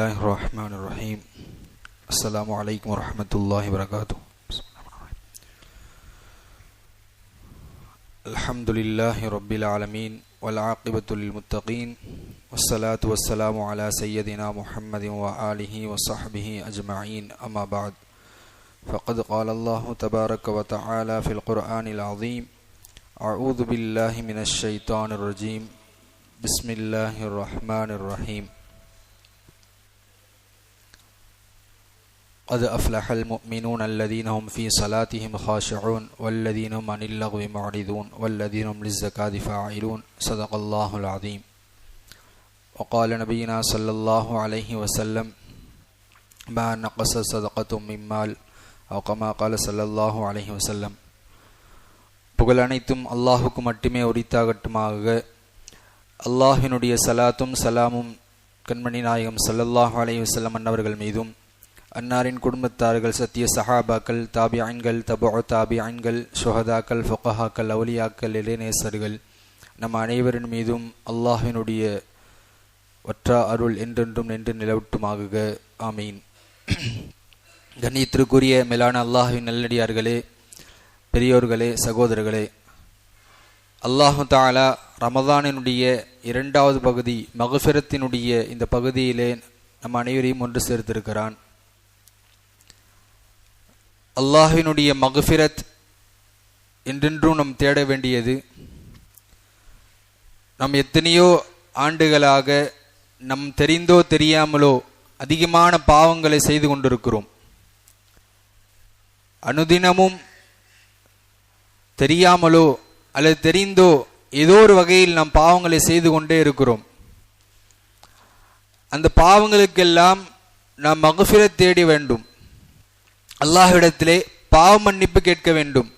الله الرحمن الرحيم السلام عليكم ورحمة الله وبركاته. الحمد لله رب العالمين والعاقبة للمتقين والصلاة والسلام على سيدنا محمد وآله وصحبه أجمعين أما بعد فقد قال الله تبارك وتعالى في القرآن العظيم أعوذ بالله من الشيطان الرجيم بسم الله الرحمن الرحيم قد أفلح المؤمنون الذين هم في صلاتهم خاشعون والذين هم عن اللغو معرضون والذين هم للزكاة فاعلون صدق الله العظيم وقال نبينا صلى الله عليه وسلم ما نقص صدقة من مال أو كما قال صلى الله عليه وسلم புகழ் அனைத்தும் அல்லாஹுக்கு மட்டுமே உரித்தாகட்டுமாக அல்லாஹினுடைய சலாத்தும் சலாமும் கண்மணி நாயகம் ஸல்லல்லாஹு அலைஹி வஸல்லம் அன்னவர்கள் மீதும் அன்னாரின் குடும்பத்தார்கள் சத்திய சஹாபாக்கள் தாபியான்கள் தபோ தாபியான்கள் சுஹதாக்கள் ஃபொகஹாக்கள் அவுலியாக்கள் இளைநேசர்கள் நம் அனைவரின் மீதும் அல்லாஹினுடைய ஒற்றா அருள் என்றென்றும் நின்று நிலவட்டுமாகுக. ஆமீன். கண்ணியத்திற்குரிய மேலான அல்லாஹின் நல்லடியார்களே பெரியோர்களே சகோதரர்களே அல்லாஹு தாலா ரமதானினுடைய இரண்டாவது பகுதி மகஃபிரத்தினுடைய இந்த பகுதியிலே நம் அனைவரையும் ஒன்று சேர்த்திருக்கிறான். அல்லாஹினுடைய மகஃபிரத் என்றென்றும் நம் தேட வேண்டியது. நாம் எத்தனையோ ஆண்டுகளாக நம் தெரிந்தோ தெரியாமலோ அதிகமான பாவங்களை செய்து கொண்டிருக்கிறோம். அனுதினமும் தெரியாமலோ அல்லது தெரிந்தோ ஏதோ ஒரு வகையில் நாம் பாவங்களை செய்து கொண்டே இருக்கிறோம். அந்த பாவங்களுக்கெல்லாம் நாம் மகஃபிரத் தேடி வேண்டும். அல்லாஹ்விடத்திலே பாவ மன்னிப்பு கேட்க வேண்டும்.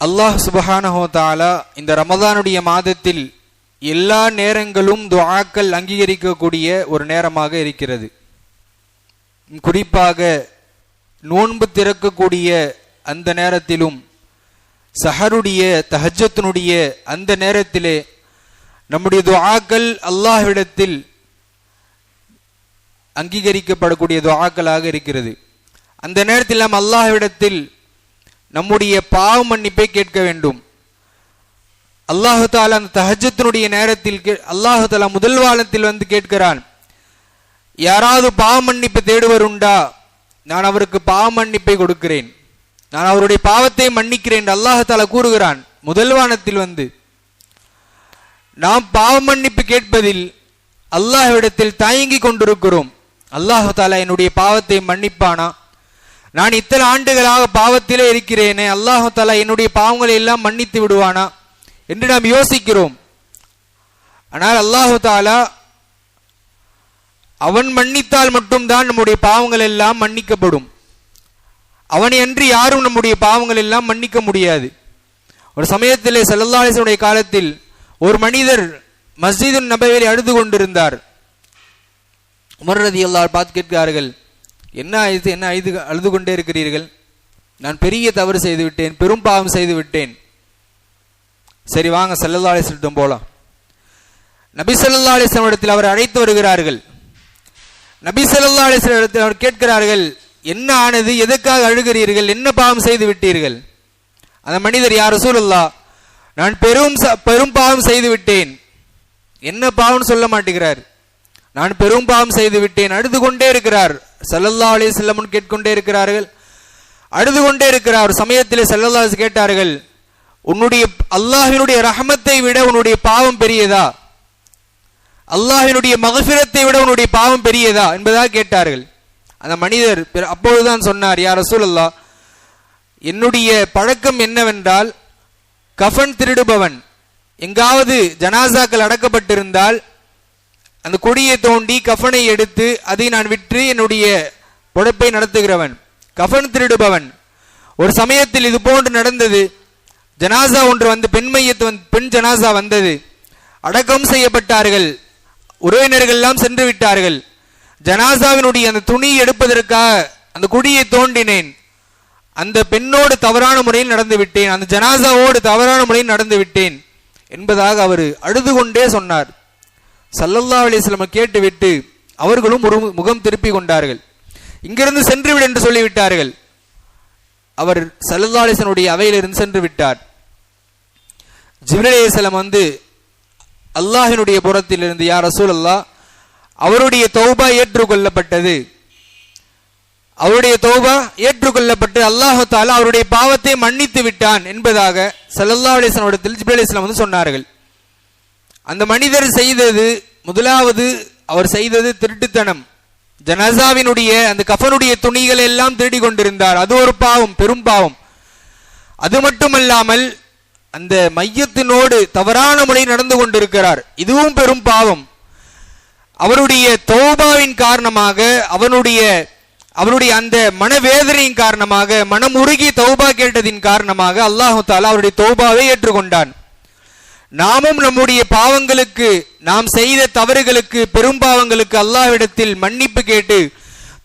அல்லாஹ் சுபஹானஹோ தாலா இந்த ரமதானுடைய மாதத்தில் எல்லா நேரங்களும் துவாக்கள் அங்கீகரிக்கக்கூடிய ஒரு நேரமாக இருக்கிறது. குறிப்பாக நோன்பு திறக்கக்கூடிய அந்த நேரத்திலும் சஹருடைய தஹஜத்தினுடைய அந்த நேரத்திலே நம்முடைய துவாக்கள் அல்லாஹ்விடத்தில் அங்கீகரிக்கப்படக்கூடிய துவாக்களாக இருக்கிறது. அந்த நேரத்தில் நாம் அல்லாஹ்விடத்தில் நம்முடைய பாவ மன்னிப்பை கேட்க வேண்டும். அல்லாஹு தாலா அந்த தஹஜத்தினுடைய நேரத்தில் அல்லாஹு தாலா முதல் வாரத்தில் வந்து கேட்கிறான் யாராவது பாவ மன்னிப்பு தேடுவர் உண்டா நான் அவருக்கு பாவ மன்னிப்பை கொடுக்கிறேன். நான் அவருடைய பாவத்தை மன்னிக்கிறேன் என்று தாலா கூறுகிறான். முதல் வானத்தில் வந்து நாம் பாவ மன்னிப்பு கேட்பதில் அல்லாஹ்விடத்தில் தயங்கி கொண்டிருக்கிறோம். அல்லாஹு தாலா என்னுடைய பாவத்தை மன்னிப்பானா? நான் இத்தனை ஆண்டுகளாக பாவத்திலே இருக்கிறேனே அல்லாஹாலா என்னுடைய பாவங்களை எல்லாம் மன்னித்து விடுவானா? என்று நாம் யோசிக்கிறோம். ஆனால் அல்லாஹு தாலா அவன் மன்னித்தால் மட்டும்தான் நம்முடைய பாவங்கள் எல்லாம் மன்னிக்கப்படும். அவனை அன்றி யாரும் நம்முடைய பாவங்கள் எல்லாம் மன்னிக்க முடியாது. ஒரு சமயத்திலே செல்லல்லாசனுடைய காலத்தில் ஒரு மனிதர் மஸ்ஜிது நபையில் அழுது கொண்டிருந்தார். உமரதி எல்லார் பார்த்து கேட்கிறார்கள் என்ன அழுது என்ன அழுது அழுது கொண்டே இருக்கிறீர்கள். நான் பெரிய தவறு செய்து விட்டேன் பெரும் பாவம் செய்து விட்டேன். சரி வாங்க சல்லல்லா அலிஸ்லிடம் போலாம். நபி சல்லா அலிஸ்லாம் இடத்தில் அவர் அழைத்து வருகிறார்கள். நபி சல்லா அலிஸ்லாம் இடத்தில் அவர் கேட்கிறார்கள் என்ன ஆனது? எதற்காக அழுகிறீர்கள்? என்ன பாவம் செய்து விட்டீர்கள்? அந்த மனிதர் யார் சூழல்லா நான் பெரும் பெரும் பாவம் செய்து விட்டேன். என்ன பாவம் சொல்ல மாட்டேங்கிறார். நான் பெரும் பாவம் செய்து விட்டேன். அழுது கொண்டே இருக்கிறார். சல்லல்லா அலி செல்லமுன் கேட்கொண்டே இருக்கிறார்கள். அழுது கொண்டே இருக்கிறார். ஒரு சமயத்தில் செல்லல்லா கேட்டார்கள் உன்னுடைய அல்லாஹினுடைய ரஹமத்தை விட உன்னுடைய பாவம் பெரியதா? அல்லாஹினுடைய மகசிரத்தை விட உன்னுடைய பாவம் பெரியதா? என்பதாக கேட்டார்கள். அந்த மனிதர் அப்பொழுதுதான் சொன்னார் யார் ரசூலல்லா என்னுடைய பழக்கம் என்னவென்றால் கஃபன் திருடுபவன். எங்காவது ஜனாசாக்கள் அடக்கப்பட்டிருந்தால் அந்த கொடியை தோண்டி கஃபனை எடுத்து அதை நான் விற்று என்னுடைய உழைப்பை நடத்துகிறவன் கஃபன் திருடுபவன் ஒரு சமயத்தில் இது போன்று நடந்தது. ஜனாசா ஒன்று வந்து பெண் மையத்து வந்து பெண் ஜனாசா வந்தது. அடக்கம் செய்யப்பட்டார்கள். உறவினர்கள் எல்லாம் சென்று விட்டார்கள். ஜனாசாவினுடைய அந்த துணி எடுப்பதற்காக அந்த குடியை தோண்டினேன். அந்த பெண்ணோடு தவறான முறையில் நடந்து விட்டேன். அந்த ஜனாசாவோடு தவறான முறையில் நடந்து விட்டேன் என்பதாக அவர் அழுது கொண்டே சொன்னார். சல்லல்லா அலிஸ்லம கேட்டுவிட்டு அவர்களும் ஒரு முகம் திருப்பி கொண்டார்கள். இங்கிருந்து சென்றுவிடு என்று சொல்லிவிட்டார்கள். அவர் சல்லல்லா அலிஸ்லனுடைய அவையிலிருந்து சென்று விட்டார். ஜிப்ரலேசலம் வந்து அல்லாஹினுடைய புறத்திலிருந்து யார் ரசூல் அல்லாஹ் அவருடைய தௌபா ஏற்றுக்கொள்ளப்பட்டது. அவருடைய தௌபா ஏற்றுக்கொள்ளப்பட்டு அல்லாஹு தாலா அவருடைய பாவத்தை மன்னித்து விட்டான் என்பதாக சல்லல்லா அலிஸ்லமிடத்தில் ஜிப்ரேல் இஸ்லாம் வந்து சொன்னார்கள். அந்த மனிதர் செய்தது முதலாவது அவர் செய்தது திருட்டுத்தனம். ஜனசாவினுடைய அந்த கஃபனுடைய துணிகளை எல்லாம் திருடி கொண்டிருந்தார். அது ஒரு பாவம் பெரும் பாவம். அது மட்டுமல்லாமல் அந்த மையத்தினோடு தவறான முறை நடந்து கொண்டிருக்கிறார். இதுவும் பெரும் பாவம். அவருடைய தௌபாவின் காரணமாக அவனுடைய அவருடைய அந்த மனவேதனையின் காரணமாக மனம் உருகி தௌபா கேட்டதின் காரணமாக அல்லாஹு தாலா அவருடைய தௌபாவை ஏற்றுக்கொண்டான். நாமும் நம்முடைய பாவங்களுக்கு நாம் செய்த தவறுகளுக்கு பெரும் பாவங்களுக்கு அல்லாஹ்விடத்தில் மன்னிப்பு கேட்டு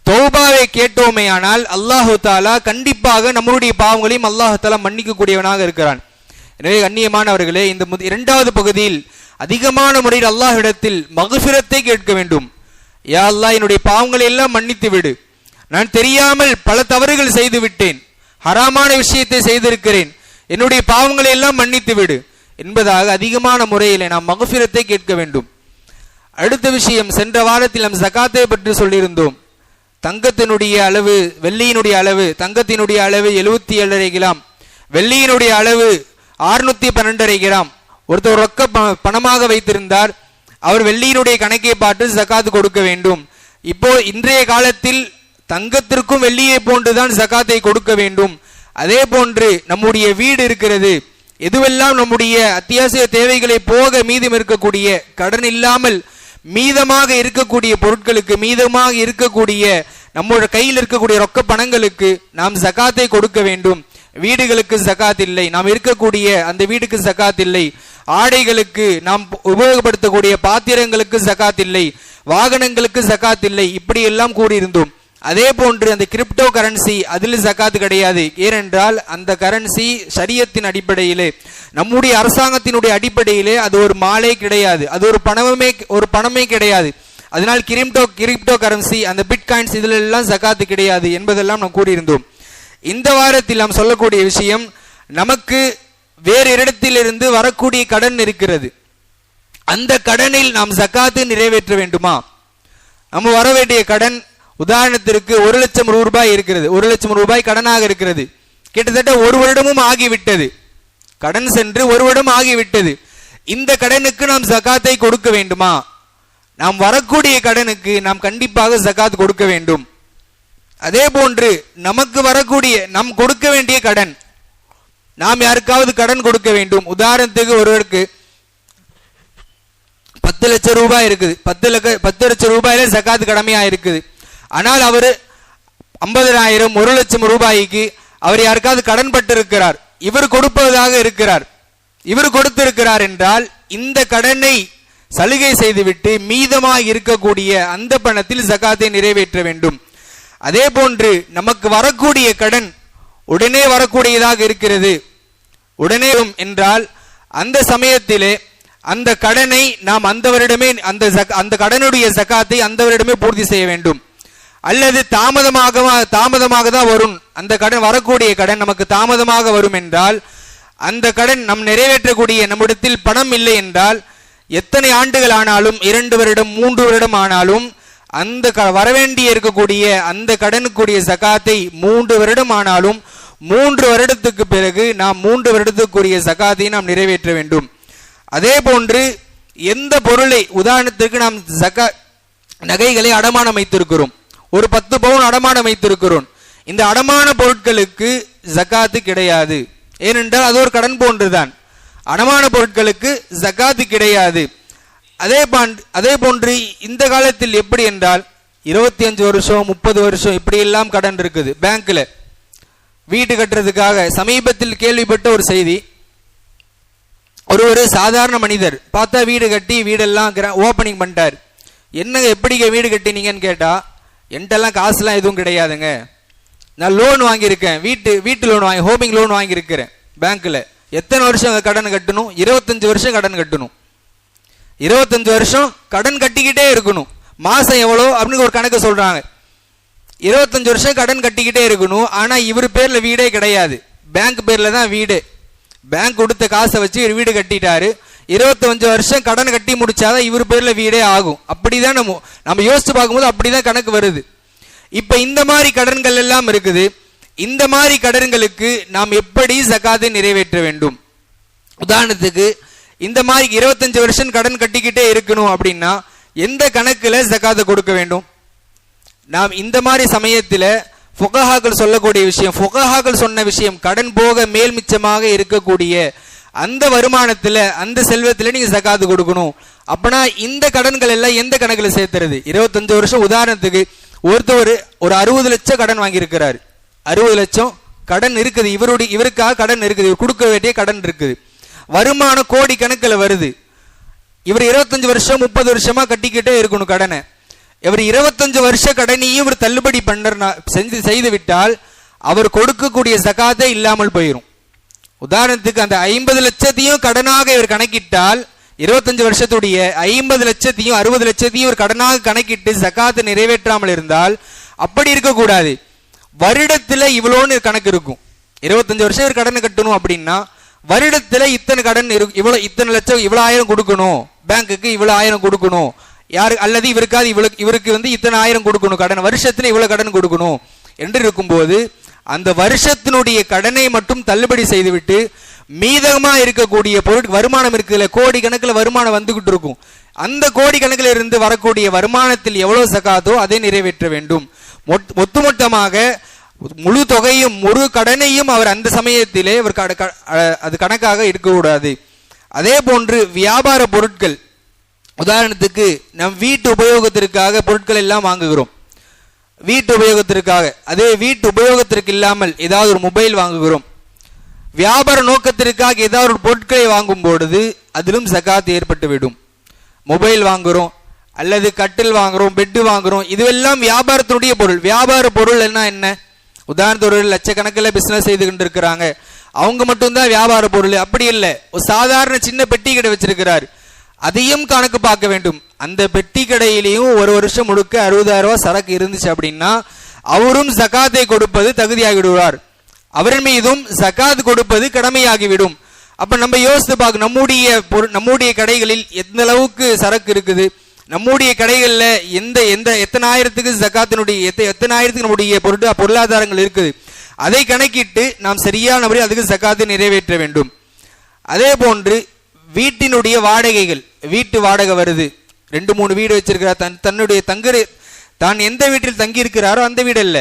தௌபாவை கேட்டோமே ஆனால் அல்லாஹு தாலா கண்டிப்பாக நம்முடைய பாவங்களையும் அல்லாஹு தாலா மன்னிக்க கூடியவனாக இருக்கிறான். எனவே கண்ணியமானவர்களே இந்த இரண்டாவது பகுதியில் அதிகமான முறையில் அல்லாஹ்விடத்தில் மகசுரத்தை கேட்க வேண்டும். யா அல்லாஹ் என்னுடைய பாவங்களை எல்லாம் மன்னித்து விடு. நான் தெரியாமல் பல தவறுகள் செய்து விட்டேன். ஹராமான விஷயத்தை செய்திருக்கிறேன். என்னுடைய பாவங்களை எல்லாம் மன்னித்து விடு. என்பதாக அதிகமான முறையில் நாம் மகுஃபிரத்தை கேட்க வேண்டும். அடுத்த விஷயம் சென்ற வாரத்தில் நாம் ஜக்காத்தை பற்றி சொல்லியிருந்தோம். தங்கத்தினுடைய அளவு வெள்ளியினுடைய அளவு தங்கத்தினுடைய அளவு எழுபத்தி ஏழரை கிராம். வெள்ளியினுடைய அளவு ஆறுநூத்தி பன்னெண்டரை கிராம். ஒருத்தர் ரொக்க பணமாக வைத்திருந்தார். அவர் வெள்ளியினுடைய கணக்கை பார்த்து ஜக்காத்து கொடுக்க வேண்டும். இப்போ இன்றைய காலத்தில் தங்கத்திற்கும் வெள்ளியை போன்றுதான் ஜக்காத்தை கொடுக்க வேண்டும். அதே போன்று நம்முடைய வீடு இருக்கிறது. எதுவெல்லாம் நம்முடைய அத்தியாவசிய தேவைகளை போக மீதம் இருக்கக்கூடிய கடன் இல்லாமல் மீதமாக இருக்கக்கூடிய பொருட்களுக்கு மீதமாக இருக்கக்கூடிய நம்மளோட கையில் இருக்கக்கூடிய ரொக்க பணங்களுக்கு நாம் சகாத்தை கொடுக்க வேண்டும். வீடுகளுக்கு சகாத் இல்லை. நாம் இருக்கக்கூடிய அந்த வீடுக்கு சகாத் இல்லை. ஆடைகளுக்கு நாம் உபயோகப்படுத்தக்கூடிய பாத்திரங்களுக்கு சகாத் இல்லை. வாகனங்களுக்கு சகாத் இல்லை. இப்படி எல்லாம் கூறியிருந்தோம். அதே போன்று அந்த கிரிப்டோ கரன்சி அதில் ஜக்காத்து கிடையாது. ஏனென்றால் அந்த கரன்சி சரியத்தின் அடிப்படையிலே நம்முடைய அரசாங்கத்தினுடைய அடிப்படையிலே அது ஒரு மாலை கிடையாது. அது ஒரு பணமே ஒரு பணமே கிடையாது. அதனால் கிரிப்டோ கிரிப்டோ கரன்சி அந்த பிட்காயின்ஸ் இதில் எல்லாம் ஜக்காத்து கிடையாது என்பதெல்லாம் நாம் கூறியிருந்தோம். இந்த வாரத்தில் நாம் சொல்லக்கூடிய விஷயம் நமக்கு வேறு இடத்திலிருந்து வரக்கூடிய கடன் இருக்கிறது. அந்த கடனில் நாம் ஜக்காத்து நிறைவேற்ற வேண்டுமா? நம்ம வர வேண்டிய கடன் உதாரணத்திற்கு ஒரு லட்சம் ரூபாய் இருக்கிறது. ஒரு லட்சம் ரூபாய் கடனாக இருக்கிறது. கிட்டத்தட்ட ஒரு வருடமும் ஆகிவிட்டது. கடன் சென்று ஒரு வருடம் ஆகிவிட்டது. இந்த கடனுக்கு நாம் சகாத்தை கொடுக்க வேண்டுமா? நாம் வரக்கூடிய கடனுக்கு நாம் கண்டிப்பாக சகாத் கொடுக்க வேண்டும். அதே போன்று நமக்கு வரக்கூடிய நாம் கொடுக்க வேண்டிய கடன் நாம் யாருக்காவது கடன் கொடுக்க வேண்டும். உதாரணத்துக்கு ஒருவருக்கு பத்து லட்சம் ரூபாய் இருக்குது. பத்து லட்ச பத்து லட்சம் ரூபாயில சக்காத்து கடமையா இருக்குது. ஆனால் அவர் ஐம்பதனாயிரம் ஒரு லட்சம் ரூபாய்க்கு அவர் யாருக்காவது கடன் இருக்கிறார் இவர் கொடுப்பதாக இருக்கிறார். இவர் கொடுத்திருக்கிறார் என்றால் இந்த கடனை சலுகை செய்துவிட்டு மீதமாக இருக்கக்கூடிய அந்த பணத்தில் ஜக்காத்தை நிறைவேற்ற வேண்டும். அதே போன்று நமக்கு வரக்கூடிய கடன் உடனே வரக்கூடியதாக இருக்கிறது. உடனே என்றால் அந்த சமயத்திலே அந்த கடனை நாம் அந்த வருடமே அந்த அந்த கடனுடைய ஜக்காத்தை அந்த வருடமே பூர்த்தி செய்ய வேண்டும். அல்லது தாமதமாக தாமதமாக தான் வரும். அந்த கடன் வரக்கூடிய கடன் நமக்கு தாமதமாக வரும் என்றால் அந்த கடன் நம் நிறைவேற்றக்கூடிய நம்மிடத்தில் பணம் இல்லை என்றால் எத்தனை ஆண்டுகள் ஆனாலும் இரண்டு வருடம் மூன்று வருடம் ஆனாலும் அந்த க வரவேண்டிய இருக்கக்கூடிய அந்த கடனுக்குரிய சகாத்தை மூன்று வருடம் ஆனாலும் மூன்று வருடத்துக்கு பிறகு நாம் மூன்று வருடத்துக்குரிய சகாத்தை நாம் நிறைவேற்ற வேண்டும். அதே போன்று எந்த பொருளை உதாரணத்திற்கு நாம் சகா நகைகளை அடமானம் வைத்திருக்கிறோம் ஒரு பத்து பவுன் அடமானம் வைத்திருக்கிறோம். இந்த அடமான பொருட்களுக்கு ஜக்காத்து கிடையாது. ஏனென்றால் அது ஒரு கடன் போன்றுதான். அடமான பொருட்களுக்கு ஜக்காத்து கிடையாது. அதே பாண்ட் அதே போன்று இந்த காலத்தில் எப்படி என்றால் இருபத்தி அஞ்சு வருஷம் முப்பது வருஷம் இப்படியெல்லாம் கடன் இருக்குது பேங்க்ல. வீட்டு கட்டுறதுக்காக சமீபத்தில் கேள்விப்பட்ட ஒரு செய்தி. ஒரு ஒரு சாதாரண மனிதர் பார்த்தா வீடு கட்டி வீடெல்லாம் ஓப்பனிங் பண்ணிட்டார். என்னங்க எப்படிங்க வீடு கட்டினீங்கன்னு கேட்டா என்கிட்டலாம் காசுலாம் எதுவும் கிடையாதுங்க. நான் லோன் வாங்கியிருக்கேன். வீட்டு வீட்டு லோன் வாங்கி ஹோமிங் லோன் வாங்கியிருக்கிறேன் பேங்க்கில் எத்தனை வருஷம் கடன் கட்டணும்? இருபத்தஞ்சு வருஷம் கடன் கட்டணும். இருபத்தஞ்சு வருஷம் கடன் கட்டிக்கிட்டே இருக்கணும். மாதம் எவ்வளோ அப்படின்னு ஒரு கணக்கு சொல்கிறாங்க இருபத்தஞ்சு வருஷம் கடன் கட்டிக்கிட்டே இருக்கணும். ஆனால் இவர் பேரில் வீடே கிடையாது. பேங்க் பேரில் தான் வீடு. பேங்க் கொடுத்த காசை வச்சு இவர் வீடு கட்டிட்டாரு. இருபத்தஞ்சு வருஷம் கடன் கட்டி முடிச்சாதான் இவர் பேர்ல வீடே ஆகும். அப்படிதான் நம்ம நம்ம யோசிச்சு பார்க்கும்போது அப்படிதான் கணக்கு வருது. இப்ப இந்த மாதிரி கடன்கள் எல்லாம் இருக்குது. இந்த மாதிரி கடன்களுக்கு நாம் எப்படி சகாத்தை நிறைவேற்ற வேண்டும்? உதாரணத்துக்கு இந்த மாதிரி இருபத்தஞ்சு வருஷம் கடன் கட்டிக்கிட்டே இருக்கணும் அப்படின்னா எந்த கணக்குல ஜக்காத்தை கொடுக்க வேண்டும்? நாம் இந்த மாதிரி சமயத்தில் ஃபொகஹாக்கள் சொல்லக்கூடிய விஷயம் ஃபொகஹாக்கள் சொன்ன விஷயம் கடன் போக மேல் மிச்சமாக இருக்கக்கூடிய அந்த வருமானத்துல அந்த செல்வத்துல நீங்க சகாது கொடுக்கணும். அப்பனா இந்த கடன்கள் எல்லாம் எந்த கணக்குல சேர்த்துறது? இருபத்தஞ்சு வருஷம் உதாரணத்துக்கு ஒருத்தவர் ஒரு அறுபது லட்சம் கடன் வாங்கியிருக்கிறாரு. அறுபது லட்சம் கடன் இருக்குது. இவருடைய இவருக்காக கடன் இருக்குது. இவர் கொடுக்க வேண்டிய கடன் இருக்குது. வருமானம் கோடி கணக்கில் வருது. இவர் இருபத்தஞ்சு வருஷம் முப்பது வருஷமா கட்டிக்கிட்டே இருக்கணும் கடனை. இவர் இருபத்தஞ்சு வருஷ கடனையும் இவர் தள்ளுபடி பண்ண செஞ்சு செய்து விட்டால் அவர் கொடுக்கக்கூடிய சகாதே இல்லாமல் போயிடும் உதாரணத்துக்கு அந்த ஐம்பது லட்சத்தையும் கடனாக இவர் கணக்கிட்டால் இருபத்தஞ்சு வருஷத்துடைய ஐம்பது லட்சத்தையும் அறுபது லட்சத்தையும் ஒரு கடனாக கணக்கிட்டு சகாத்தை நிறைவேற்றாமல் இருந்தால் அப்படி இருக்கக்கூடாது. வருடத்துல இவ்வளோன்னு கணக்கு இருக்கும். இருபத்தஞ்சு வருஷம் இவர் கடனை கட்டணும் அப்படின்னா வருடத்துல இத்தனை கடன் இருக்கு இவ்வளோ இத்தனை லட்சம் இவ்வளோ ஆயிரம் கொடுக்கணும். பேங்க்குக்கு இவ்வளோ ஆயிரம் கொடுக்கணும். யாரு அல்லது இவருக்காவது இவளுக்கு இவருக்கு வந்து இத்தனை ஆயிரம் கொடுக்கணும். கடன் வருஷத்துல இவ்வளோ கடன் கொடுக்கணும். என்று இருக்கும்போது அந்த வருஷத்தினுடைய கடனை மட்டும் தள்ளுபடி செய்துவிட்டு மீதமா இருக்கக்கூடிய பொருள் வருமானம் இருக்குல்ல கோடி கணக்கில் வருமானம் வந்துகிட்டு இருக்கும். அந்த கோடி கணக்கில் இருந்து வரக்கூடிய வருமானத்தில் எவ்வளவு சகாதோ அதை நிறைவேற்ற வேண்டும். மொத்- ஒட்டுமொத்தமாக முழு தொகையும் முழு கடனையும் அவர் அந்த சமயத்திலே அவர் கட- க- அது கணக்காக இருக்கக்கூடாது. அதே போன்று வியாபார பொருட்கள். உதாரணத்துக்கு நம் வீட்டு உபயோகத்திற்காக பொருட்கள் எல்லாம் வாங்குகிறோம். வீட்டு உபயோகத்திற்காக. அதே வீட்டு உபயோகத்திற்கு இல்லாமல் ஏதாவது ஒரு மொபைல் வாங்குகிறோம். வியாபார நோக்கத்திற்காக ஏதாவது ஒரு பொருட்களை வாங்கும் பொழுது அதிலும் சகாத் ஏற்பட்டுவிடும் மொபைல் வாங்குறோம் அல்லது கட்டில் வாங்குறோம் பெட்டு வாங்குறோம் இதுவெல்லாம் வியாபாரத்தினுடைய பொருள். வியாபார பொருள் என்ன என்ன? உதாரணத்துக்கு ஒரு லட்சக்கணக்கில் பிஸ்னஸ் செய்து கொண்டிருக்கிறாங்க. அவங்க மட்டும்தான் வியாபார பொருள். அப்படி இல்லை. ஒரு சாதாரண சின்ன பெட்டி கடை வச்சிருக்கிறார். அதையும் கணக்கு பார்க்க வேண்டும். அந்த பெட்டி கடையிலையும் ஒரு வருஷம் முழுக்க அறுபதாயிரம் ரூபாய் சரக்கு இருந்துச்சு அப்படின்னா அவரும் சகாத்தை கொடுப்பது தகுதியாகிவிடுவார். அவரின் மீதும் சகாத் கொடுப்பது கடமையாகிவிடும். அப்ப நம்ம யோசித்து பார்க்க நம்முடைய நம்முடைய கடைகளில் எந்த அளவுக்கு சரக்கு இருக்குது? நம்முடைய கடைகளில் எந்த எந்த எத்தனை ஆயிரத்துக்கு சக்காத்தினுடைய எத்த எத்தனை ஆயிரத்துக்கு நம்முடைய பொருள் பொருளாதாரங்கள் இருக்குது? அதை கணக்கிட்டு நாம் சரியான முறையில் அதுக்கு சக்காத்தை நிறைவேற்ற வேண்டும். அதே போன்று வீட்டினுடைய வாடகைகள் வீட்டு வாடகை வருது. ரெண்டு மூணு வீடு வச்சிருக்கிறார். தன் தன்னுடைய தங்குற தான் எந்த வீட்டில் தங்கி இருக்கிறாரோ அந்த வீடு அல்ல.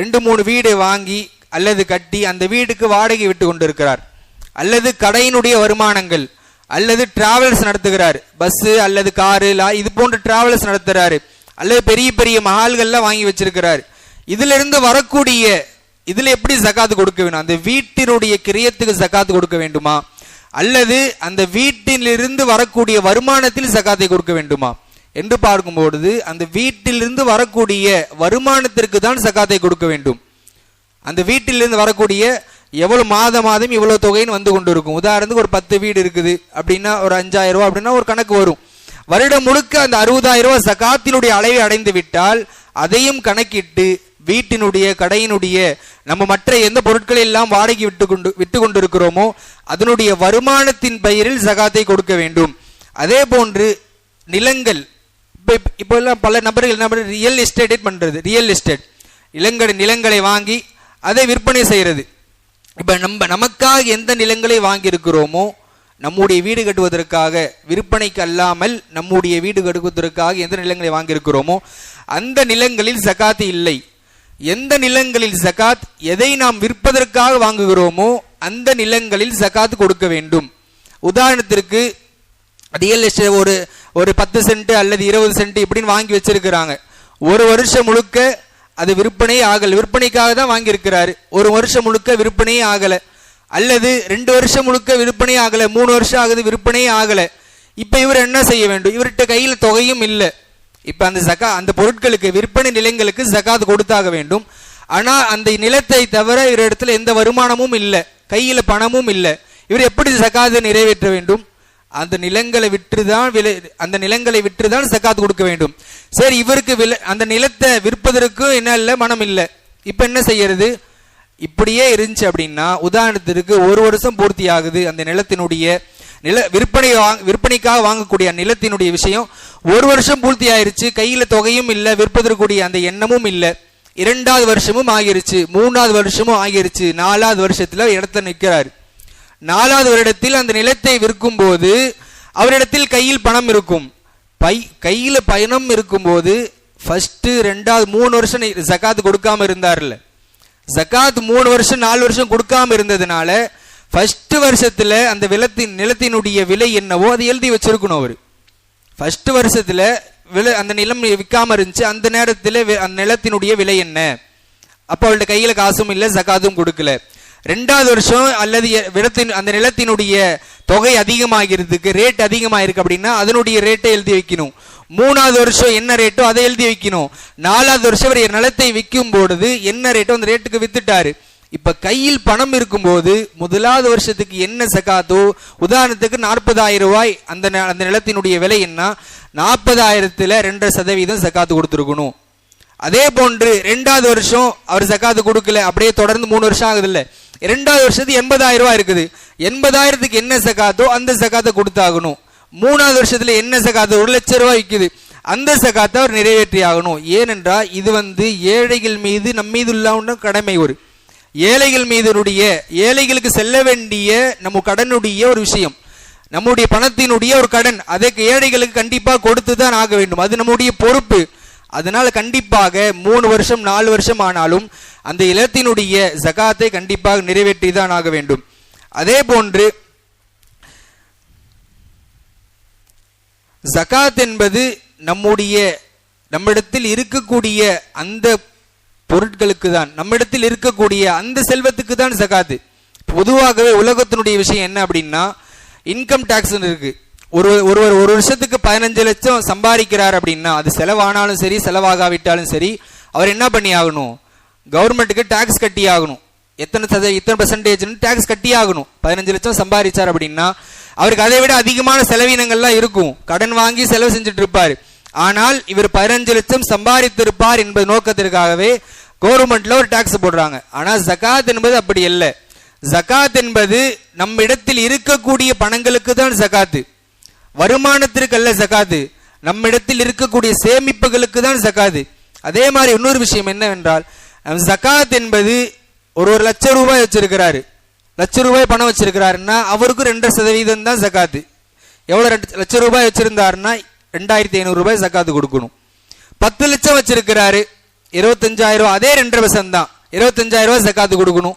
ரெண்டு மூணு வீடு வாங்கி அல்லது கட்டி அந்த வீட்டுக்கு வாடகை விட்டு கொண்டிருக்கிறார். அல்லது கடையினுடைய வருமானங்கள் அல்லது டிராவல்ஸ் நடத்துகிறார். பஸ்ஸு அல்லது காரு லா இது போன்ற டிராவல்ஸ் நடத்துகிறாரு அல்லது பெரிய பெரிய மஹால்கள்லாம் வாங்கி வச்சிருக்கிறார். இதிலிருந்து வரக்கூடிய இதில் எப்படி ஜக்காத்து கொடுக்க வேணும்? அந்த வீட்டினுடைய கிரியத்துக்கு ஜக்காத்து கொடுக்க வேண்டுமா? அல்லது அந்த வீட்டிலிருந்து வரக்கூடிய வருமானத்தில் சகாத்தை கொடுக்க வேண்டுமா? என்று பார்க்கும்பொழுது அந்த வீட்டிலிருந்து வரக்கூடிய வருமானத்திற்கு தான் சகாத்தை கொடுக்க வேண்டும். அந்த வீட்டிலிருந்து வரக்கூடிய எவ்வளவு மாத மாதம் இவ்வளவு தொகைன்னு வந்து கொண்டு இருக்கும். உதாரணத்துக்கு ஒரு பத்து வீடு இருக்குது அப்படின்னா ஒரு அஞ்சாயிரம் ரூபாய் அப்படின்னா ஒரு கணக்கு வரும். வருடம் முழுக்க அந்த அறுபதாயிரம் ரூபாய் சகாத்தினுடைய அளவை அடைந்து விட்டால் அதையும் கணக்கிட்டு வீட்டினுடைய கடையினுடைய நம்ம மற்ற எந்த பொருட்களை எல்லாம் வாடகை விட்டு கொண்டு விட்டு கொண்டிருக்கிறோமோ அதனுடைய வருமானத்தின் பெயரில் சகாத்தை கொடுக்க வேண்டும். அதே போன்று நிலங்கள். இப்போ இப்போ எல்லாம் பல நபர்கள் என்ன ரியல் எஸ்டேட்டே பண்ணுறது ரியல் எஸ்டேட் நிலங்கள் நிலங்களை வாங்கி அதை விற்பனை செய்கிறது இப்போ நம்ம நமக்காக எந்த நிலங்களை வாங்கியிருக்கிறோமோ நம்முடைய வீடு கட்டுவதற்காக விற்பனைக்கு அல்லாமல் நம்முடைய வீடு கட்டுவதற்காக எந்த நிலங்களை வாங்கியிருக்கிறோமோ அந்த நிலங்களில் சகாத்து இல்லை. எந்த நிலங்களில் சகாத் எதை நாம் விற்பதற்காக வாங்குகிறோமோ அந்த நிலங்களில் சகாத் கொடுக்க வேண்டும். உதாரணத்திற்கு ரியல் எஸ்டேட் ஒரு ஒரு பத்து சென்ட் அல்லது இருபது சென்ட் இப்படின்னு வாங்கி வச்சிருக்கிறாங்க. ஒரு வருஷம் முழுக்க அது விற்பனை ஆகல. விற்பனைக்காக தான் வாங்கியிருக்கிறாரு. ஒரு வருஷம் முழுக்க விற்பனையே ஆகல. அல்லது ரெண்டு வருஷம் முழுக்க விற்பனை ஆகல. மூணு வருஷம் ஆகுது விற்பனையே ஆகல. இப்ப இவர் என்ன செய்ய வேண்டும்? இவர்கிட்ட கையில் தொகையும் இல்லை. இப்ப அந்த சகா அந்த பொருட்களுக்கு விற்பனை நிலங்களுக்கு ஜகாத் கொடுத்தாக வேண்டும். ஆனா அந்த நிலத்தை தவிர இவர் இடத்துல எந்த வருமானமும் இல்லை. கையில் பணமும் இல்லை. இவர் எப்படி ஜகாத்தை நிறைவேற்ற வேண்டும்? அந்த நிலங்களை விற்றுதான் விலை அந்த நிலங்களை விற்றுதான் சக்காத் கொடுக்க வேண்டும். சரி இவருக்கு விலை அந்த நிலத்தை விற்பதற்கும் என்ன இல்லை மனம் இல்லை. இப்போ என்ன செய்யறது? இப்படியே இருந்துச்சு அப்படின்னா உதாரணத்திற்கு ஒரு வருஷம் பூர்த்தி ஆகுது. அந்த நிலத்தினுடைய நில விற்பனை வாங்க- விற்பனைக்காக வாங்கக்கூடிய நிலத்தினுடைய விஷயம் ஒரு வருஷம் பூர்த்தி ஆயிருச்சு. கையில தொகையும் இல்லை விற்பதற்குரிய அந்த எண்ணமும் இல்லை. இரண்டாவது வருஷமும் ஆகிருச்சு மூணாவது வருஷமும் ஆகிருச்சு நாலாவது வருஷத்துல இடத்த நிற்கிறாரு. நாலாவது வருடத்தில் அந்த நிலத்தை விற்கும் போது அவரிடத்தில் கையில் பணம் இருக்கும். பை கையில் பயணம் இருக்கும்போது ஃபஸ்ட்டு ரெண்டாவது மூணு வருஷம் ஜக்காத்து கொடுக்காம இருந்தார்ல. ஜகாத் மூணு வருஷம் நாலு வருஷம் கொடுக்காம இருந்ததுனால ஃபர்ஸ்ட் வருஷத்தில் அந்த விலத்தின் நிலத்தினுடைய விலை என்னவோ அதை எழுதி வச்சிருக்கணும் அவர். ஃபர்ஸ்ட் வருஷத்தில் விலை அந்த நிலம் விற்காம இருந்துச்சு அந்த நேரத்தில் அந்த நிலத்தினுடைய விலை என்ன? அப்போ அவள்கிட்ட கையில காசும் இல்லை சக்காதும் கொடுக்கல. ரெண்டாவது வருஷம் அல்லது விடத்தின் அந்த நிலத்தினுடைய தொகை அதிகமாகிறதுக்கு ரேட் அதிகமாயிருக்கு அப்படின்னா அதனுடைய ரேட்டை எழுதி வைக்கணும். மூணாவது வருஷம் என்ன ரேட்டோ அதை எழுதி வைக்கணும். நாலாவது வருஷம் அவர் நிலத்தை விற்கும் பொழுது என்ன ரேட்டோ அந்த ரேட்டுக்கு வித்துட்டாரு. இப்ப கையில் பணம் இருக்கும்போது முதலாவது வருஷத்துக்கு என்ன சகாத்தோ? உதாரணத்துக்கு நாற்பதாயிரம் ரூபாய் அந்த ந- அந்த நிலத்தினுடைய விலை என்ன? நாற்பதாயிரத்துல ரெண்டரை சதவீதம் சக்காத்து கொடுத்துருக்கணும். அதே போன்று ரெண்டாவது வருஷம் அவர் சக்காத்து கொடுக்கல. அப்படியே தொடர்ந்து மூணு வருஷம் ஆகுது இல்ல ரெண்டாவது வருஷத்துக்கு எண்பதாயிரம் ரூபாய் இருக்குது. எண்பதாயிரத்துக்கு என்ன சக்காத்தோ அந்த சக்காத்தை கொடுத்தாகணும். மூணாவது வருஷத்துல என்ன சக்காத்து ஒரு லட்சம் ரூபாய் விற்குது அந்த சகாத்தை அவர் நிறைவேற்றி ஆகணும் ஏனென்றால் இது வந்து ஏழைகள் மீது நம் மீது உள்ள கடமை ஒரு. ஏழைகள் மீதனுடைய ஏழைகளுக்கு செல்ல வேண்டிய நம்ம கடனுடைய ஒரு விஷயம். நம்முடைய பணத்தினுடைய ஒரு கடன் அதற்கு ஏழைகளுக்கு கண்டிப்பாக கொடுத்து தான் ஆக வேண்டும். அது நம்முடைய பொறுப்பு. அதனால் கண்டிப்பாக மூணு வருஷம் நாலு வருஷம் ஆனாலும் அந்த இலத்தினுடைய ஜகாத்தை கண்டிப்பாக நிறைவேற்றி தான் ஆக வேண்டும். அதே போன்று ஜகாத் என்பது நம்முடைய நம்மிடத்தில் இருக்கக்கூடிய அந்த பொருட்களுக்கு தான் நம்மிடத்தில் இருக்கக்கூடிய அந்த செல்வத்துக்கு தான் சகாத்து. பொதுவாகவே உலகத்தினுடைய விஷயம் என்ன அப்படின்னா இன்கம் டேக்ஸ் இருக்கு. ஒரு ஒருவர் ஒரு வருஷத்துக்கு பதினஞ்சு லட்சம் சம்பாதிக்கிறார் அப்படின்னா அது செலவானாலும் சரி செலவாகாவிட்டாலும் சரி அவர் என்ன பண்ணி ஆகணும்? கவர்மெண்ட்டுக்கு டேக்ஸ் கட்டி ஆகணும். எத்தனை சத இத்தனை பெர்சன்டேஜ்னு டேக்ஸ் கட்டி ஆகணும். பதினஞ்சு லட்சம் சம்பாதிச்சார் அப்படின்னா அவருக்கு அதை விட அதிகமான செலவினங்கள்லாம் இருக்கும். கடன் வாங்கி செலவு செஞ்சுட்டு இருப்பாரு. ஆனால் இவர் பதினஞ்சு லட்சம் சம்பாதித்திருப்பார் என்பது நோக்கத்திற்காகவே கவர்மெண்ட்ல ஒரு டாக்ஸ் போடுறாங்க. ஆனால் ஜகாத் என்பது அப்படி இல்லை ஜக்காத் என்பது நம்ம இடத்தில் இருக்கக்கூடிய பணங்களுக்கு தான் ஜகாத்து வருமானத்திற்கு அல்ல ஜகாத்து நம்ம இடத்தில் இருக்கக்கூடிய சேமிப்புகளுக்கு தான் ஜக்காது அதே மாதிரி இன்னொரு விஷயம் என்னவென்றால் ஜக்காத் என்பது ஒரு ஒரு லட்சம் ரூபாய் வச்சிருக்கிறாரு. லட்ச ரூபாய் பணம் வச்சிருக்கிறாருன்னா அவருக்கு ரெண்டு சதவீதம் தான் ஜகாத்து எவ்வளவு லட்ச லட்சம் ரூபாய் வச்சிருந்தாருன்னா ரெண்டாயிரத்தி ஐநூறு ரூபாய் சக்காத்து கொடுக்கணும். பத்து லட்சம் வச்சிருக்கிறாரு. இருபத்தஞ்சாயிரம் ரூபாய் அதே ரெண்டரை பர்சன்ட் தான். இருபத்தஞ்சாயிரம் ரூபாய் சக்காத்து கொடுக்கணும்.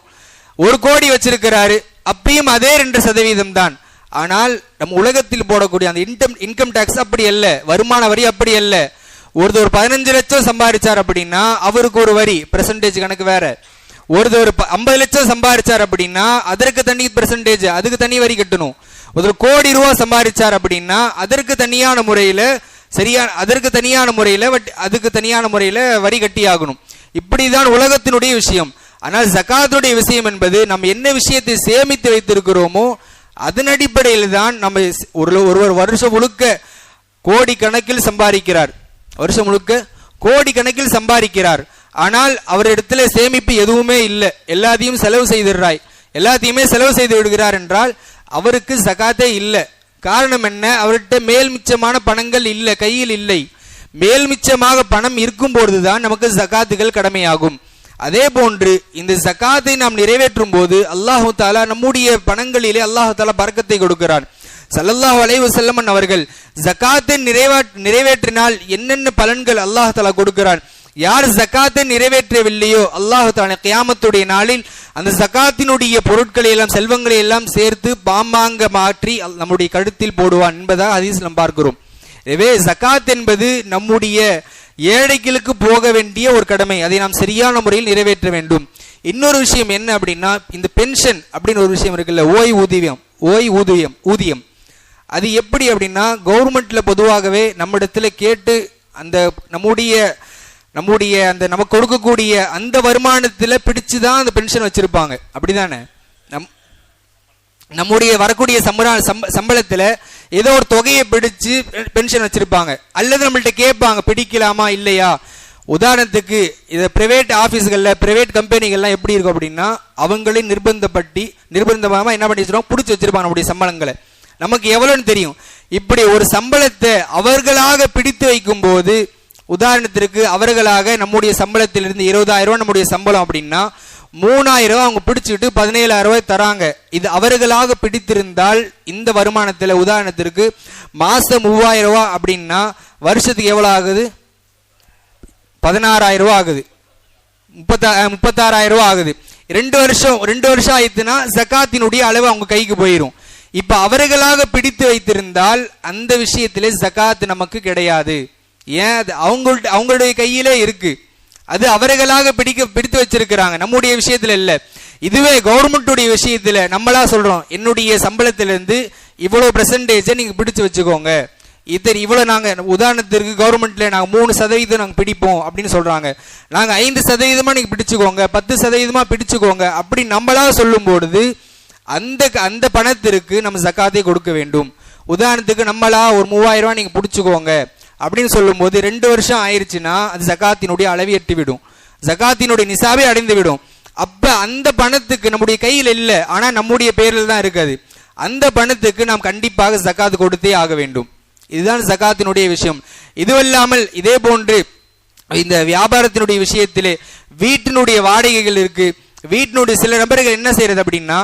ஒரு கோடி வச்சிருக்கிறாரு. அப்பயும் அதே ரெண்டு சதவீதம் தான். ஆனால் நம்ம உலகத்தில் போடக்கூடிய அந்த இன்கம் இன்கம் டேக்ஸ் அப்படி அல்ல. வருமான வரி அப்படி அல்ல. ஒருத்தர் ஒரு பதினஞ்சு லட்சம் சம்பாதிச்சார் அப்படின்னா அவருக்கு ஒரு வரி பெர்சன்டேஜ் கணக்கு வேற. ஒருத்தர் ஐம்பது லட்சம் சம்பாதிச்சார் அப்படின்னா அதற்கு தனி பெர்சன்டேஜ் அதுக்கு தனி வரி கட்டணும். ஒருத்தர் கோடி ரூபா சம்பாதிச்சார் அப்படின்னா அதற்கு தனியான முறையில் சரியான அதற்கு தனியான முறையில் வட்டி- அதுக்கு தனியான முறையில் வரி கட்டி ஆகணும் இப்படிதான் உலகத்தினுடைய விஷயம். ஆனால் ஜக்காத்துடைய விஷயம் என்பது நம்ம என்ன விஷயத்தை சேமித்து வைத்திருக்கிறோமோ அதன் அடிப்படையில் தான் நம்ம ஒரு ஒருவர் வருஷம் முழுக்க கோடி கணக்கில் சம்பாதிக்கிறார். வருஷம் முழுக்க கோடி கணக்கில் சம்பாதிக்கிறார். ஆனால் அவரிடத்துல சேமிப்பு எதுவுமே இல்லை. எல்லாத்தையும் செலவு செய்திடுறாய். எல்லாத்தையுமே செலவு செய்து விடுகிறார் என்றால் அவருக்கு சகாத்தே இல்லை. காரணம் என்ன? அவர்கிட்ட மேல் மிச்சமான பணங்கள் இல்லை கையில் இல்லை. மேல் மிச்சமாக பணம் இருக்கும் பொழுதுதான் நமக்கு சகாத்துகள் கடமையாகும். அதே போன்று இந்த சகாத்தை நாம் நிறைவேற்றும் போது அல்லாஹு தாலா நம்முடைய பணங்களிலே அல்லாஹு தாலா பறக்கத்தை கொடுக்கிறான். சல்லல்லாஹ் அலைஹி செல்லமன் அவர்கள் ஜக்காத்தை நிறைவா நிறைவேற்றினால் என்னென்ன பலன்கள் அல்லாஹ் தஆலா கொடுக்கிறான்? யார் ஜக்காத்தை நிறைவேற்றவில்லையோ அல்லாஹ் கியாமத்துடைய நாளில் அந்த ஜகாத்தினுடைய பொருட்களை எல்லாம் செல்வங்களை எல்லாம் சேர்த்து பாம்பாங்க மாற்றி நம்முடைய கழுத்தில் போடுவான் என்பதாக ஹதீஸ் நாம் பார்க்கிறோம். எனவே ஜகாத் என்பது நம்முடைய ஏழைகளுக்கு போக வேண்டிய ஒரு கடமை. அதை நாம் சரியான முறையில் நிறைவேற்ற வேண்டும். இன்னொரு விஷயம் என்ன அப்படின்னா இந்த பென்ஷன் அப்படின்னு ஒரு விஷயம் இருக்குல்ல ஓய் ஊதியம் ஓய் ஊதியம் ஊதியம். அது எப்படி அப்படின்னா கவர்மெண்ட்ல பொதுவாகவே நம்மிடத்துல கேட்டு அந்த நம்முடைய நம்முடைய அந்த நமக்கு கொடுக்கக்கூடிய அந்த வருமானத்தில் பிடிச்சு தான் அந்த பென்ஷன் வச்சிருப்பாங்க. அப்படிதானே? நம் நம்முடைய வரக்கூடிய சம்பள சம் சம்பளத்தில் ஏதோ ஒரு தொகையை பிடிச்சு பென்ஷன் வச்சுருப்பாங்க. அல்லது நம்மள்கிட்ட கேட்பாங்க பிடிக்கலாமா இல்லையா? உதாரணத்துக்கு இதை பிரைவேட் ஆஃபீஸ்களில் பிரைவேட் கம்பெனிகள்லாம் எப்படி இருக்கும் அப்படின்னா அவங்களே நிர்பந்தப்பட்டி நிர்பந்தமாக என்ன பண்ணி வச்சிருவோம் பிடிச்சி வச்சிருப்பாங்க நம்முடைய சம்பளங்களை. நமக்கு எவ்வளோன்னு தெரியும். இப்படி ஒரு சம்பளத்தை அவர்களாக பிடித்து வைக்கும்போது உதாரணத்திற்கு அவர்களாக நம்முடைய சம்பளத்திலிருந்து இருபதாயிரம் ரூபாய் நம்முடைய சம்பளம் அப்படின்னா மூணாயிரம் ரூபாய் அவங்க பிடிச்சிட்டு பதினேழாயிரம் ரூபாய் தராங்க. இது அவர்களாக பிடித்திருந்தால் இந்த வருமானத்தில் உதாரணத்திற்கு மாசம் மூவாயிரம் ரூபாய் அப்படின்னா வருஷத்துக்கு எவ்வளோ ஆகுது? பதினாறாயிரம் ரூபாய் ஆகுது. முப்பத்தா முப்பத்தாறாயிரம் ரூபாய் ஆகுது. ரெண்டு வருஷம் ரெண்டு வருஷம் ஆயிடுச்சுன்னா ஜக்காத்தினுடைய அளவு அவங்க கைக்கு போயிடும் இப்போ அவர்களாக பிடித்து வைத்திருந்தால் அந்த விஷயத்திலே ஜக்காத் நமக்கு கிடையாது. ஏன் அது அவங்கள்ட்ட அவங்களுடைய கையிலே இருக்கு. அது அவர்களாக பிடிக்க பிடித்து வச்சிருக்கிறாங்க. நம்முடைய விஷயத்துல இல்லை. இதுவே கவர்மெண்ட்டுடைய விஷயத்துல நம்மளா சொல்றோம். என்னுடைய சம்பளத்திலிருந்து இவ்வளோ பெர்சன்டேஜை நீங்கள் பிடிச்சு வச்சுக்கோங்க. இத்தனை இவ்வளோ நாங்கள் உதாரணத்திற்கு கவர்மெண்ட்ல நாங்கள் மூணு சதவீதம் நாங்கள் பிடிப்போம் அப்படின்னு சொல்றாங்க. நாங்கள் ஐந்து சதவீதமாக நீங்கள் பிடிச்சுக்கோங்க. பத்து சதவீதமாக பிடிச்சுக்கோங்க அப்படி நம்மளா சொல்லும் பொழுது அந்த அந்த பணத்திற்கு நம்ம சக்காத்தை கொடுக்க வேண்டும். உதாரணத்துக்கு நம்மளா ஒரு மூவாயிரம் ரூபா நீங்கள் பிடிச்சிக்கோங்க. அப்படின்னு சொல்லும்போது ரெண்டு வருஷம் ஆயிடுச்சுன்னா அது ஜக்காத்தினுடைய அளவை எட்டிவிடும். ஜக்காத்தினுடைய நிசாபே அடைந்து விடும் அப்ப அந்த பணத்துக்கு நம்முடைய கையில் இல்லை. ஆனா நம்முடைய பேரில் தான் இருக்காது. அந்த பணத்துக்கு நாம் கண்டிப்பாக ஜக்காத்து கொடுத்தே ஆக வேண்டும். இதுதான் ஜக்காத்தினுடைய விஷயம். இதுவல்லாமல் இதே போன்று இந்த வியாபாரத்தினுடைய விஷயத்திலே வீட்டினுடைய வாடகைகள் இருக்கு. வீட்டினுடைய சில நபர்கள் என்ன செய்யறது அப்படின்னா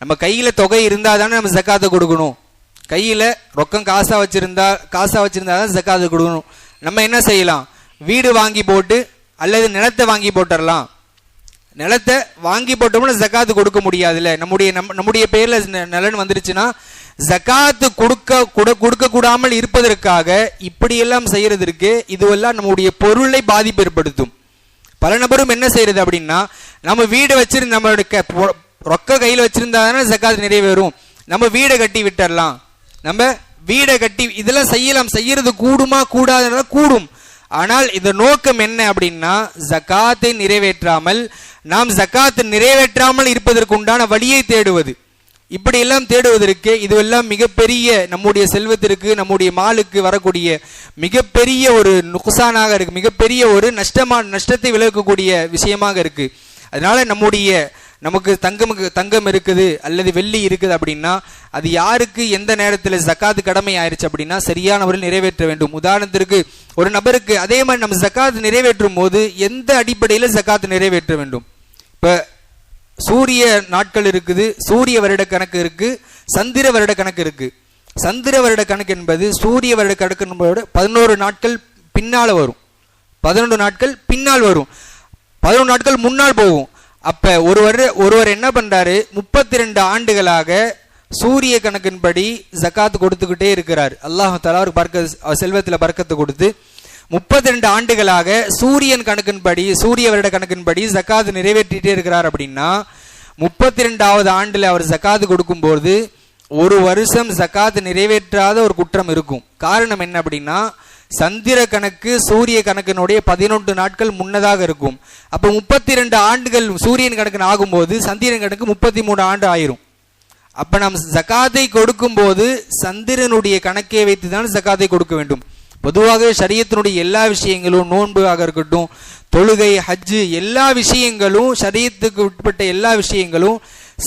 நம்ம கையில தொகை இருந்தால் தானே நம்ம ஜக்காத்தை கொடுக்கணும். கையில் ரொக்கம் காசாக வச்சுருந்தா காசாக வச்சுருந்தா தான் ஜக்காத்து கொடுக்கணும். நம்ம என்ன செய்யலாம்? வீடு வாங்கி போட்டு அல்லது நிலத்தை வாங்கி போட்டுடலாம் நிலத்தை வாங்கி போட்டோம்னா ஜக்காத்து கொடுக்க முடியாதுல்ல. நம்முடைய நம் நம்முடைய பேரில் ந- நிலன் வந்துருச்சுன்னா ஜக்காத்து கொடுக்க கொடு- கொடுக்க கூடாமல் இருப்பதற்காக இப்படியெல்லாம் செய்கிறதுக்கு இதுவெல்லாம் நம்முடைய பொருளை பாதிப்பு ஏற்படுத்தும். பல நபரும் என்ன செய்யறது அப்படின்னா நம்ம வீடு வச்சிருந்த நம்மளுடைய ரொக்க கையில் வச்சிருந்தா தானே ஜக்காத்து நிறைவேறும். நம்ம வீடை கட்டி விட்டுடலாம் நம்ம வீடை கட்டி இதெல்லாம் செய்யலாம் செய்யறது கூடுமா கூடாதுன்னா கூடும். ஆனால் இந்த நோக்கம் என்ன அப்படின்னா ஜக்காத்தை நிறைவேற்றாமல் நாம் ஜக்காத் நிறைவேற்றாமல் இருப்பதற்கு உண்டான வழியை தேடுவது. இப்படி எல்லாம் தேடுவதற்கு இதுவெல்லாம் மிகப்பெரிய நம்முடைய செல்வத்திற்கு நம்முடைய மாலுக்கு வரக்கூடிய மிகப்பெரிய ஒரு நுக்சானாக இருக்கு. மிகப்பெரிய ஒரு நஷ்டமா நஷ்டத்தை விளைவிக்கக்கூடிய விஷயமாக இருக்கு. அதனால நம்முடைய நமக்கு தங்கமுக்கு தங்கம் இருக்குது அல்லது வெள்ளி இருக்குது அப்படின்னா அது யாருக்கு எந்த நேரத்தில் ஜக்காத்து கடமை ஆயிடுச்சு அப்படின்னா சரியான முறையில் நிறைவேற்ற வேண்டும். உதாரணத்திற்கு ஒரு நபருக்கு அதே மாதிரி நம்ம ஜக்காத்து நிறைவேற்றும் போது எந்த அடிப்படையில் ஜக்காத்து நிறைவேற்ற வேண்டும்? இப்போ சூரிய நாட்கள் இருக்குது சூரிய வருட கணக்கு இருக்கு சந்திர வருட கணக்கு இருக்கு. சந்திர வருட கணக்கு என்பது சூரிய வருட கணக்கு என்பதோட பதினோரு நாட்கள் பின்னால் வரும். பதினொன்று நாட்கள் பின்னால் வரும். பதினொன்று நாட்கள் முன்னால் போகும். அப்ப ஒருவர் ஒருவர் என்ன பண்றாரு? முப்பத்தி ரெண்டு ஆண்டுகளாக சூரிய கணக்கின்படி ஜக்காத்து கொடுத்துக்கிட்டே இருக்கிறார். அல்லாஹ் தலா அவருக்கு பறக்க செல்வத்தில் பறக்கத்தை கொடுத்து முப்பத்தி ரெண்டு ஆண்டுகளாக சூரியன் கணக்கின்படி சூரிய வருட கணக்கின்படி ஜக்காத்து நிறைவேற்றிட்டே இருக்கிறார் அப்படின்னா முப்பத்தி ரெண்டாவது ஆண்டில் அவர் ஜக்காத்து கொடுக்கும்போது ஒரு வருஷம் ஜக்காத்து நிறைவேற்றாத ஒரு குற்றம் இருக்கும். காரணம் என்ன அப்படின்னா சந்திர கணக்கு சூரிய கணக்கினுடைய பதினொன்று நாட்கள் முன்னதாக இருக்கும். அப்போ முப்பத்தி ரெண்டு ஆண்டுகள் சூரியன் கணக்கு ஆகும்போது சந்திரன் கணக்கு முப்பத்தி மூணு ஆண்டு ஆயிரும். அப்ப நாம் ஜக்காத்தை கொடுக்கும்போது சந்திரனுடைய கணக்கை வைத்து தான் ஜக்காத்தை கொடுக்க வேண்டும். பொதுவாக சரியத்தினுடைய எல்லா விஷயங்களும் நோன்புயாக இருக்கட்டும் தொழுகை ஹஜ்ஜு எல்லா விஷயங்களும் சரியத்துக்கு உட்பட்ட எல்லா விஷயங்களும்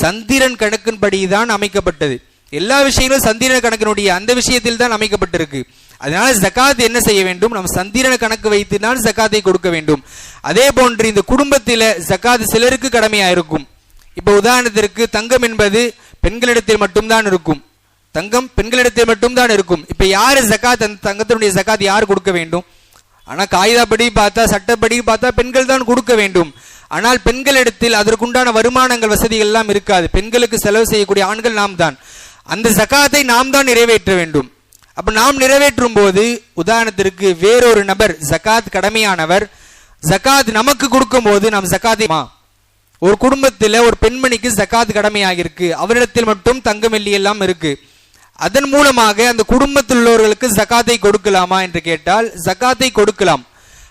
சந்திரன் கணக்கின்படி தான் அமைக்கப்பட்டது. எல்லா விஷயங்களும் சந்திரன கணக்கினுடைய அந்த விஷயத்தில் தான் அமைக்கப்பட்டிருக்கு. அதனால ஜக்காத் என்ன செய்ய வேண்டும்? நம்ம சந்திரன கணக்கு வைத்து தான் ஜக்காத்தை கொடுக்க வேண்டும். அதே போன்று இந்த குடும்பத்தில் ஜக்காத் சிலருக்கு கடமையா இருக்கும். இப்போ உதாரணத்திற்கு தங்கம் என்பது பெண்களிடத்தில் மட்டும்தான் இருக்கும். தங்கம் பெண்களிடத்தில் மட்டும்தான் இருக்கும். இப்ப யாரு ஜக்காத் அந்த தங்கத்தினுடைய ஜக்காத் யார் கொடுக்க வேண்டும்? ஆனா காகிதப்படி பார்த்தா சட்டப்படி பார்த்தா பெண்கள் தான் கொடுக்க வேண்டும். ஆனால் பெண்களிடத்தில் அதற்குண்டான வருமானங்கள் வசதிகள் எல்லாம் இருக்காது. பெண்களுக்கு செலவு செய்யக்கூடிய ஆண்கள் நாம் தான் அந்த சக்காத்தை நாம் தான் நிறைவேற்ற வேண்டும். அப்ப நாம் நிறைவேற்றும் போது உதாரணத்திற்கு வேறொரு நபர் ஜக்காத் கடமையானவர் ஜக்காத் நமக்கு கொடுக்கும் போது நாம் ஜக்காத்தை ஒரு குடும்பத்தில் ஒரு பெண்மணிக்கு ஜக்காத் கடமையாகிருக்கு. அவரிடத்தில் மட்டும் தங்கம் வெள்ளி எல்லாம் இருக்கு. அதன் மூலமாக அந்த குடும்பத்தில் உள்ளவர்களுக்கு ஜக்காத்தை கொடுக்கலாமா என்று கேட்டால் ஜக்காத்தை கொடுக்கலாம்.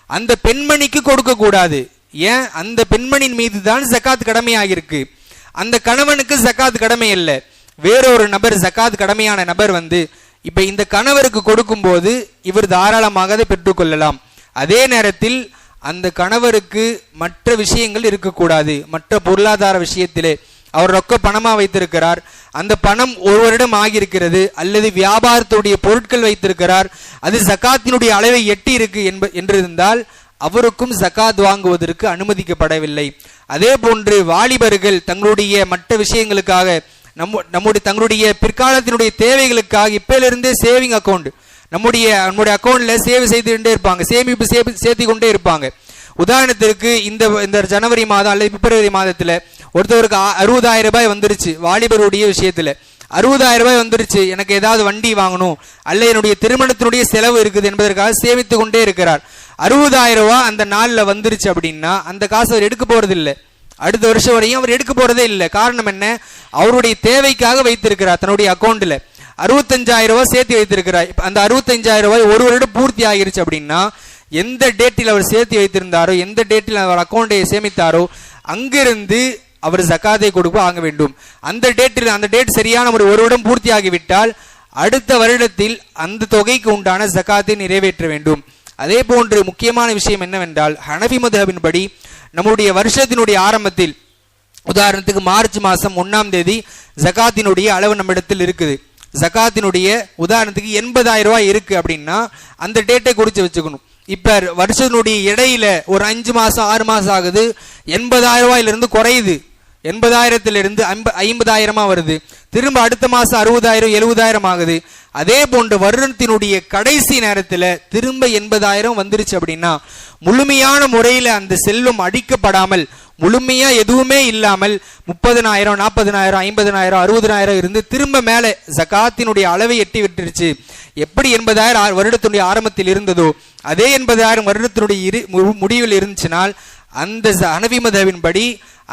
அந்த பெண்மணிக்கு கொடுக்க கூடாது ஏன்? அந்த பெண்மணியின் மீது தான் ஜக்காத் கடமையாகிருக்கு. அந்த கணவனுக்கு ஜக்காத் கடமை இல்லை வேறொரு நபர் ஜக்காத் கடமையான நபர் வந்து இப்ப இந்த கணவருக்கு கொடுக்கும்போது இவர் தாராளமாக அதை பெற்றுக்கொள்ளலாம் அதே நேரத்தில் அந்த கணவருக்கு மற்ற விஷயங்கள் இருக்கக்கூடாது. மற்ற பொருளாதார விஷயத்திலே அவர் ரொக்க பணமா வைத்திருக்கிறார். அந்த பணம் ஒருவரிடம் ஆகியிருக்கிறது. அல்லது வியாபாரத்துடைய பொருட்கள் வைத்திருக்கிறார். அது ஜக்காத்தினுடைய அளவை எட்டி இருக்கு என்ப என்றிருந்தால் அவருக்கும் ஜக்காத் வாங்குவதற்கு அனுமதிக்கப்படவில்லை. அதே போன்று வாலிபர்கள் தங்களுடைய மற்ற விஷயங்களுக்காக நம்ம நம்முடைய தங்களுடைய பிற்காலத்தினுடைய தேவைகளுக்காக இப்பிலிருந்தே சேவிங் அக்கௌண்ட் நம்முடைய நம்முடைய அக்கௌண்ட்ல சேவ் செய்துகிட்டே இருப்பாங்க. சேமிப்பு சேர்த்து கொண்டே இருப்பாங்க. உதாரணத்திற்கு இந்த இந்த ஜனவரி மாதம் அல்லது பிப்ரவரி மாதத்துல ஒருத்தவருக்கு அறுபதாயிரம் ரூபாய் வந்துருச்சு வாலிபருடைய விஷயத்துல. அறுபதாயிரம் ரூபாய் வந்துருச்சு எனக்கு ஏதாவது வண்டி வாங்கணும் அல்ல என்னுடைய திருமணத்தினுடைய செலவு இருக்குது என்பதற்காக சேமித்து கொண்டே இருக்கிறார். அறுபதாயிரம் ரூபாய் அந்த நாளில் வந்துருச்சு அப்படின்னா அந்த காசு அவர் எடுக்க போறதில்லை. அடுத்த வருஷம் வரையும் அவர் எடுக்க போறதே இல்லை. காரணம் என்ன? அவருடைய தேவைக்காக வைத்திருக்கிறார் தன்னுடைய அக்கௌண்ட்ல அறுபத்தஞ்சாயிரம் ரூபாய் சேர்த்து வைத்திருக்கிறார். அந்த அறுபத்தஞ்சாயிரம் ரூபாய் ஒரு வருடம் பூர்த்தி ஆகிருச்சு அப்படின்னா எந்த டேட்டில் அவர் சேர்த்து வைத்திருந்தாரோ எந்த டேட்டில் அவர் அக்கௌண்ட்டை சேமித்தாரோ அங்கிருந்து அவர் ஜக்காத்தை கொடுக்க ஆக வேண்டும். அந்த டேட்டில் அந்த டேட் சரியான ஒரு வருடம் பூர்த்தி ஆகிவிட்டால் அடுத்த வருடத்தில் அந்த தொகைக்கு உண்டான ஜக்காத்தை நிறைவேற்ற வேண்டும். அதே போன்று முக்கியமான விஷயம் என்னவென்றால் ஹனபி மதுஹபின் படி நம்முடைய வருஷத்தினுடைய ஆரம்பத்தில் உதாரணத்துக்கு மார்ச் மாதம் ஒன்றாம் தேதி ஜகாத்தினுடைய அளவு நம்மிடத்தில் இருக்குது. ஜகாத்தினுடைய உதாரணத்துக்கு எண்பதாயிரம் ரூபாய் இருக்குது அப்படின்னா அந்த டேட்டை குறித்து வச்சுக்கணும். இப்போ வருஷத்தினுடைய இடையில ஒரு அஞ்சு மாதம் ஆறு மாதம் ஆகுது எண்பதாயிரம் ரூபாயிலிருந்து குறையுது. எண்பதாயிரத்திலிருந்து ஐம்பதாயிரமா வருது. திரும்ப அடுத்த மாசம் அறுபதாயிரம் எழுபதாயிரம் ஆகுது. அதே போன்ற வருடத்தினுடைய கடைசி நேரத்தில் திரும்ப எண்பதாயிரம் வந்துருச்சு அப்படின்னா முழுமையான முறையில் அந்த செல்வம் அடிக்கப்படாமல் முழுமையா எதுவுமே இல்லாமல் முப்பதனாயிரம் நாற்பதனாயிரம் ஐம்பதனாயிரம் அறுபதனாயிரம் இருந்து திரும்ப மேலே ஜகாத்தினுடைய அளவை எட்டி விட்டுருச்சு. எப்படி எண்பதாயிரம் வருடத்தினுடைய ஆரம்பத்தில் இருந்ததோ அதே எண்பதாயிரம் வருடத்தினுடைய இரு முடிவில் இருந்துச்சுனால் அந்த ஹனவி மதவின்படி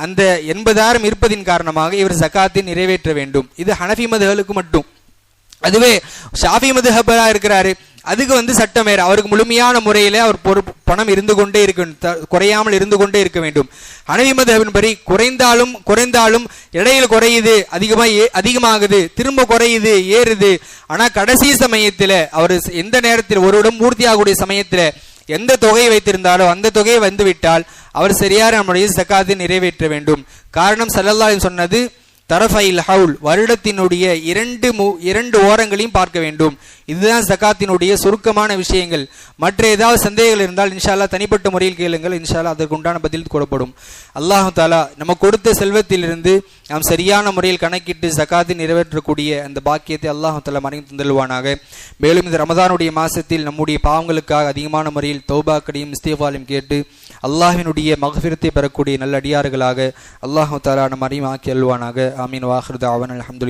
அந்த எண்பதாயிரம் இருப்பதின் காரணமாக இவர் ஜக்காத்தை நிறைவேற்ற வேண்டும். இது ஹனஃபி மதகளுக்கு மட்டும். அதுவே ஷாஃபி மதுஹபரா இருக்கிறாரு. அதுக்கு வந்து சட்டம் வேறு. அவருக்கு முழுமையான முறையில் அவர் பொறுப்பு பணம் இருந்து கொண்டே இருக்க குறையாமல் இருந்து கொண்டே இருக்க வேண்டும். அனவி மதபின் படி குறைந்தாலும் குறைந்தாலும் இடையில் குறையுது அதிகமாக அதிகமாகுது திரும்ப குறையுது ஏறுது. ஆனால் கடைசி சமயத்தில் அவர் எந்த நேரத்தில் ஒரு இடம் பூர்த்தியாகக்கூடிய சமயத்தில் எந்த தொகையை வைத்திருந்தாலோ அந்த தொகையை வந்துவிட்டால் அவர் சரியாக நம்முடைய சக்காத்தை நிறைவேற்ற வேண்டும். காரணம் சல்லல்லா சொன்னது தரஃபைல் ஹவுல் வருடத்தினுடைய இரண்டு இரண்டு ஓரங்களையும் பார்க்க வேண்டும். இதுதான் சக்காத்தினுடைய சுருக்கமான விஷயங்கள். மற்ற ஏதாவது சந்தேகங்கள் இருந்தால் இன்ஷால்லா தனிப்பட்ட முறையில் கேளுங்கள். இன்ஷால்லா அதற்கு உண்டான பதில் கூறப்படும். அல்லாஹு தாலா நம்ம கொடுத்த செல்வத்திலிருந்து நாம் சரியான முறையில் கணக்கிட்டு சக்காத்தை நிறைவேற்றக்கூடிய அந்த பாக்கியத்தை அல்லாஹு தாலா மறைந்து தந்தல்வானாக மேலும் இந்த ரமதானுடைய மாசத்தில் நம்முடைய பாவங்களுக்காக அதிகமான முறையில் தௌபாக்கடியும் இஸ்தேஃபாலையும் கேட்டு அல்லாஹினுடைய மகபிரத்தை பெறக்கூடிய நல்ல அடியார்களாக அல்லாஹு தாலா நம்ம அறியும் ஆக்கி அல்வானாக ஆமீன். வாஹிருத் அவன் அலமது